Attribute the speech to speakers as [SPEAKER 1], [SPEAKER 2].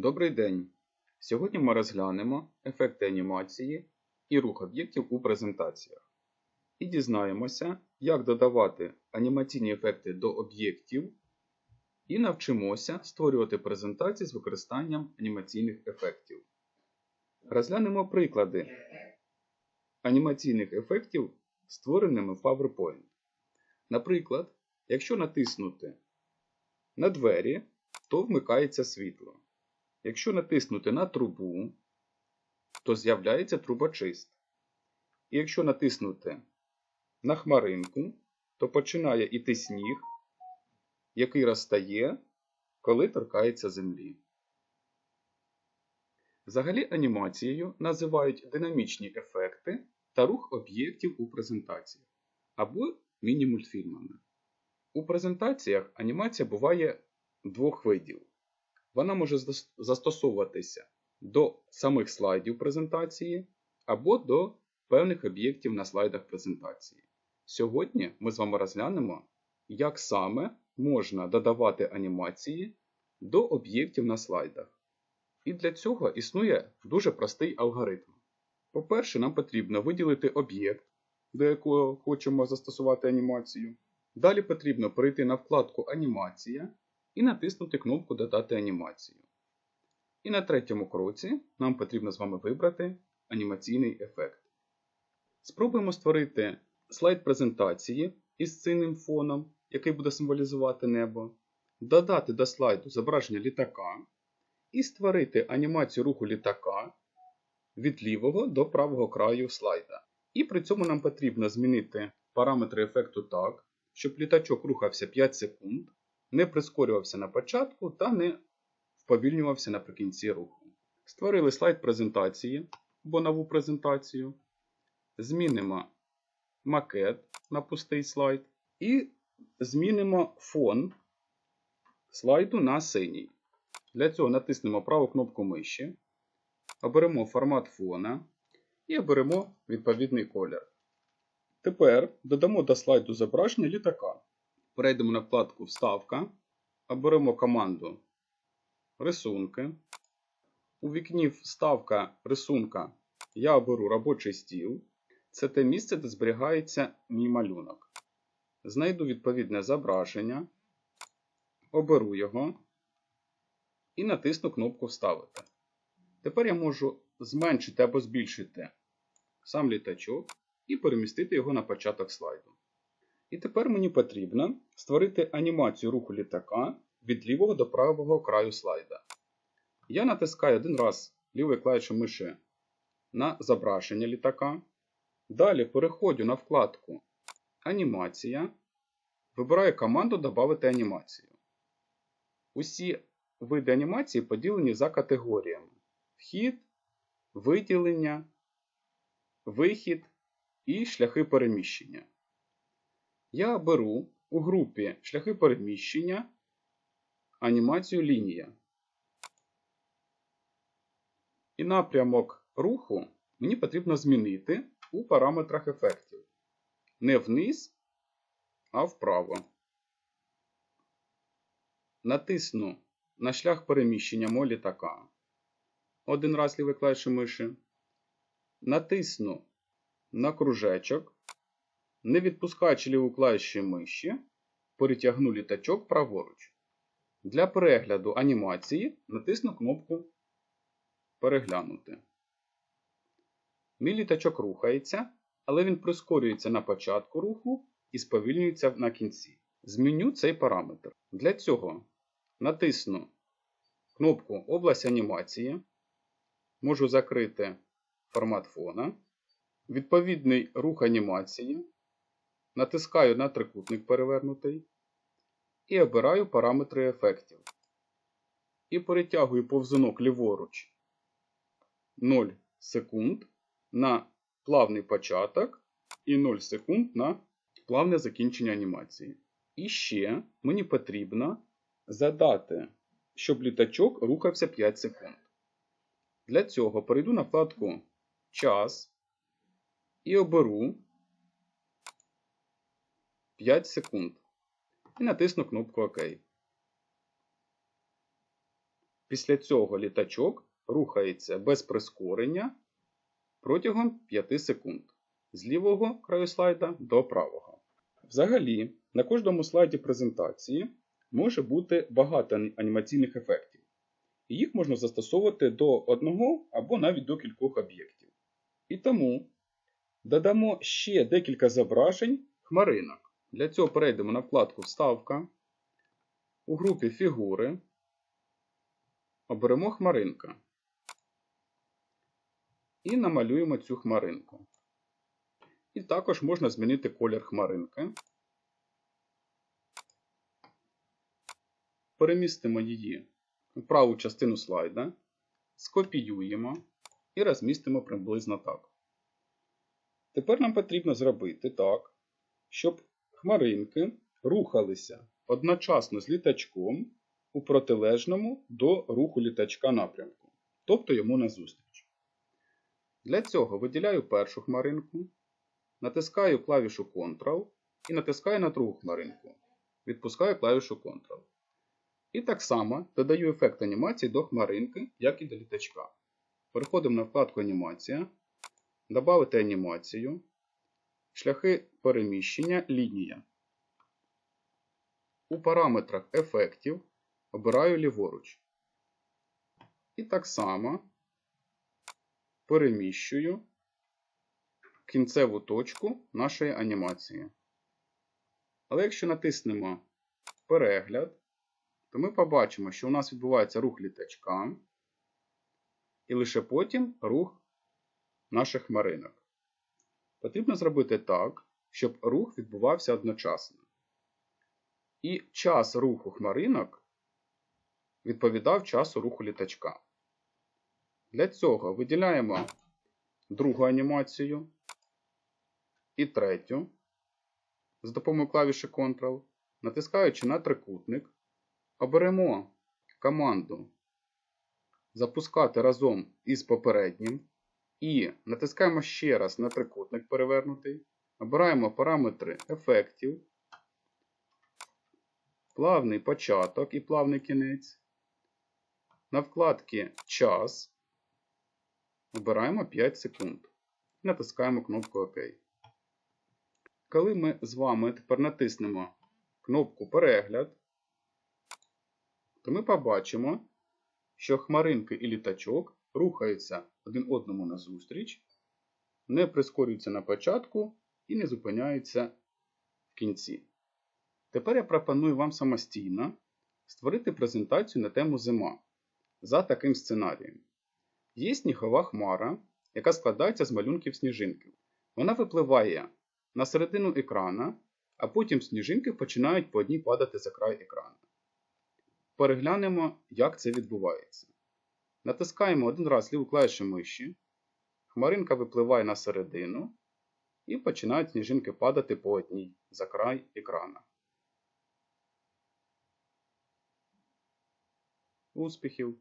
[SPEAKER 1] Добрий день! Сьогодні ми розглянемо ефекти анімації і рух об'єктів у презентаціях. І дізнаємося, як додавати анімаційні ефекти до об'єктів, і навчимося створювати презентації з використанням анімаційних ефектів. Розглянемо приклади анімаційних ефектів, створеними в PowerPoint. Наприклад, якщо натиснути на двері, то вмикається світло. Якщо натиснути на трубу, то з'являється трубочист. І якщо натиснути на хмаринку, то починає іти сніг, який розтає, коли торкається землі. Взагалі анімацією називають динамічні ефекти та рух об'єктів у презентації або міні-мультфільмами. У презентаціях анімація буває двох видів. Вона може застосовуватися до самих слайдів презентації або до певних об'єктів на слайдах презентації. Сьогодні ми з вами розглянемо, як саме можна додавати анімації до об'єктів на слайдах. І для цього існує дуже простий алгоритм. По-перше, нам потрібно виділити об'єкт, до якого хочемо застосувати анімацію. Далі потрібно перейти на вкладку Анімація і натиснути кнопку Додати анімацію. І на третьому кроці нам потрібно з вами вибрати анімаційний ефект. Спробуємо створити слайд презентації із цінним фоном, який буде символізувати небо, додати до слайду зображення літака і створити анімацію руху літака від лівого до правого краю слайда. І при цьому нам потрібно змінити параметри ефекту так, щоб літачок рухався 5 секунд, не прискорювався на початку та не вповільнювався наприкінці руху. Створили слайд презентації або нову презентацію. Змінимо макет на пустий слайд. І змінимо фон слайду на синій. Для цього натиснемо праву кнопку миші, оберемо формат фона і оберемо відповідний колір. Тепер додамо до слайду зображення літака. Перейдемо на вкладку Вставка, оберемо команду Рисунки. У вікні Вставка рисунка я оберу робочий стіл. Це те місце, де зберігається мій малюнок. Знайду відповідне зображення, оберу його і натисну кнопку Вставити. Тепер я можу зменшити або збільшити сам літачок і перемістити його на початок слайду. І тепер мені потрібно створити анімацію руху літака від лівого до правого краю слайда. Я натискаю один раз лівою клавішою миші на зображення літака. Далі переходжу на вкладку Анімація. Вибираю команду Добавити анімацію. Усі види анімації поділені за категоріями: Вхід, виділення, вихід і шляхи переміщення. Я беру у групі шляхи переміщення анімацію лінія. І напрямок руху мені потрібно змінити у параметрах ефектів. Не вниз, а вправо. Натисну на шлях переміщення мого літака. Один раз лівий клавіші миші. Натисну на кружечок. Не відпускаючи ліву клавіші миші, перетягну літачок праворуч. Для перегляду анімації натисну кнопку Переглянути. Мій літачок рухається, але він прискорюється на початку руху і сповільнюється на кінці. Зміню цей параметр. Для цього натисну кнопку Область анімації. Можу закрити формат фона. Відповідний рух анімації. Натискаю на трикутник перевернутий і обираю параметри ефектів. І перетягую повзунок ліворуч 0 секунд на плавний початок і 0 секунд на плавне закінчення анімації. І ще мені потрібно задати, щоб літачок рухався 5 секунд. Для цього перейду на вкладку Час і оберу 5 секунд. І натисну кнопку ОК. Після цього літачок рухається без прискорення протягом 5 секунд з лівого краю слайда до правого. Взагалі, на кожному слайді презентації може бути багато анімаційних ефектів, і їх можна застосовувати до одного або навіть до кількох об'єктів. І тому додамо ще декілька зображень хмаринок. Для цього перейдемо на вкладку Вставка. У групі Фігури оберемо хмаринка і намалюємо цю хмаринку. І також можна змінити колір хмаринки. Перемістимо її в праву частину слайда, скопіюємо і розмістимо приблизно так. Тепер нам потрібно зробити так, щоб хмаринки рухалися одночасно з літачком у протилежному до руху літачка напрямку, тобто йому назустріч. Для цього виділяю першу хмаринку, натискаю клавішу Ctrl і натискаю на другу хмаринку. Відпускаю клавішу Ctrl. І так само додаю ефект анімації до хмаринки, як і до літачка. Переходимо на вкладку Анімація, Добавити анімацію, шляхи переміщення лінія. У параметрах ефектів обираю ліворуч. І так само переміщую кінцеву точку нашої анімації. Але якщо натиснемо перегляд, то ми побачимо, що у нас відбувається рух літачка, і лише потім рух наших хмаринок. Потрібно зробити так, щоб рух відбувався одночасно. І час руху хмаринок відповідав часу руху літачка. Для цього виділяємо другу анімацію і третю з допомогою клавіші Ctrl, натискаючи на трикутник, оберемо команду Запускати разом із попереднім і натискаємо ще раз на трикутник перевернутий, обираємо параметри ефектів, плавний початок і плавний кінець. На вкладці Час обираємо 5 секунд. Натискаємо кнопку ОК. Коли ми з вами тепер натиснемо кнопку Перегляд, то ми побачимо, що хмаринки і літачок рухаються один одному назустріч, не прискорюються на початку і не зупиняються в кінці. Тепер я пропоную вам самостійно створити презентацію на тему зима за таким сценарієм. Є снігова хмара, яка складається з малюнків сніжинки. Вона випливає на середину екрана, а потім сніжинки починають по одній падати за край екрану. Переглянемо, як це відбувається. Натискаємо один раз ліву клавішу миші, хмаринка випливає на середину і починають сніжинки падати по одній за край екрана. Успіхів!